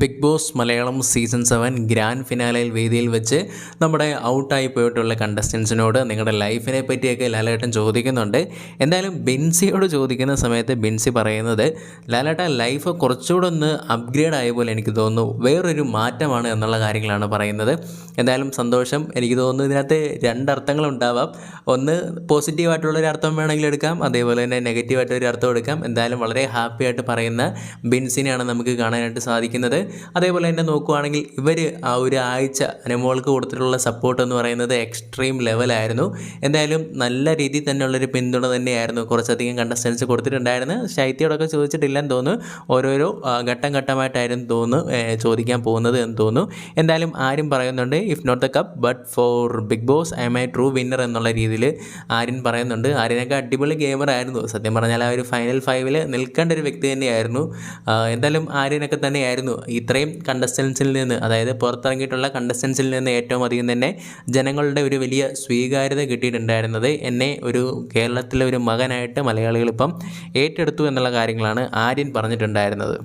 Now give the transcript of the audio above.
Bigg Boss Malayalam season seven grand ഫിനാലയിൽ വേദിയിൽ വെച്ച് നമ്മുടെ ഔട്ടായി പോയിട്ടുള്ള കണ്ടസ്റ്റൻസിനോട് നിങ്ങളുടെ ലൈഫിനെ പറ്റിയൊക്കെ ലാലേട്ടൻ ചോദിക്കുന്നുണ്ട്. എന്തായാലും ബിൻസിയോട് ചോദിക്കുന്ന സമയത്ത് ബിൻസി പറയുന്നത് ലാലേട്ട ലൈഫ് കുറച്ചുകൂടെ ഒന്ന് അപ്ഗ്രേഡ് ആയ പോലെ എനിക്ക് തോന്നുന്നു. വേറൊരു മാറ്റമാണ് എന്നുള്ള കാര്യങ്ങളാണ് പറയുന്നത്. എന്തായാലും സന്തോഷം. എനിക്ക് തോന്നുന്നു ഇതിനകത്ത് രണ്ടർത്ഥങ്ങളുണ്ടാവാം ഒന്ന് പോസിറ്റീവായിട്ടുള്ളൊരു അർത്ഥം വേണമെങ്കിൽ എടുക്കാം. അതേപോലെ തന്നെ നെഗറ്റീവായിട്ടൊരു അർത്ഥം എടുക്കാം. എന്തായാലും വളരെ ഹാപ്പിയായിട്ട് പറയുന്ന ബിൻസിനെയാണ് നമുക്ക് കാണാനായിട്ട് സാധിക്കുന്നത്. അതേപോലെ തന്നെ നോക്കുവാണെങ്കിൽ ഇവർ ആ ഒരു ആഴ്ച അനുമോൾക്ക് കൊടുത്തിട്ടുള്ള സപ്പോർട്ട് എന്ന് പറയുന്നത് എക്സ്ട്രീം ലെവലായിരുന്നു എന്തായാലും നല്ല രീതിയിൽ തന്നെയുള്ളൊരു പിന്തുണ തന്നെയായിരുന്നു. കുറച്ചധികം കണ്ടസ്റ്റൻസ് കൊടുത്തിട്ടുണ്ടായിരുന്നു ശൈത്യോടൊക്കെ ചോദിച്ചിട്ടില്ലെന്ന് തോന്നുന്നു. ഓരോരോ ഘട്ടം ഘട്ടമായിട്ടായിരുന്നു തോന്നുന്നു ചോദിക്കാൻ പോകുന്നത് എന്ന് തോന്നുന്നു. എന്തായാലും ആരും പറയുന്നുണ്ട് if not the cup but for Bigg Boss I am a true winner എന്നുള്ള രീതിയിൽ ആര്യൻ പറയുന്നുണ്ട്. ആര്യനൊക്കെ അടിപൊളി ഗെയിമർ ആയിരുന്നു. സത്യം പറഞ്ഞാൽ ആ ഒരു ഫൈനൽ ഫൈവിൽ നിൽക്കേണ്ട ഒരു വ്യക്തി തന്നെയായിരുന്നു. എന്തായാലും ആര്യനൊക്കെ തന്നെയായിരുന്നു. ഇത്രയും കണ്ടസ്റ്റൻസിൽ നിന്ന് അതായത് പുറത്തിറങ്ങിയിട്ടുള്ള കണ്ടസ്റ്റൻസിൽ നിന്ന് ഏറ്റവും അധികം തന്നെ ജനങ്ങളുടെ ഒരു വലിയ സ്വീകാര്യത കിട്ടിയിട്ടുണ്ടായിരുന്നത് എന്നെ ഒരു കേരളത്തിലെ ഒരു മകനായിട്ട് മലയാളികൾ ഇപ്പം ഏറ്റെടുത്തു എന്നുള്ള കാര്യങ്ങളാണ് ആര്യൻ പറഞ്ഞിട്ടുണ്ടായിരുന്നത്.